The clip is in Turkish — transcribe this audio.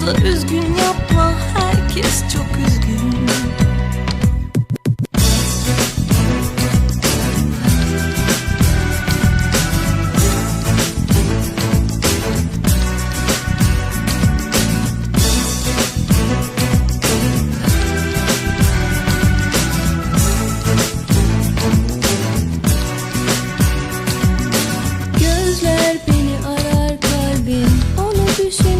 da üzgün yapma herkes çok üzgün. Gözler beni arar kalbim onu düşer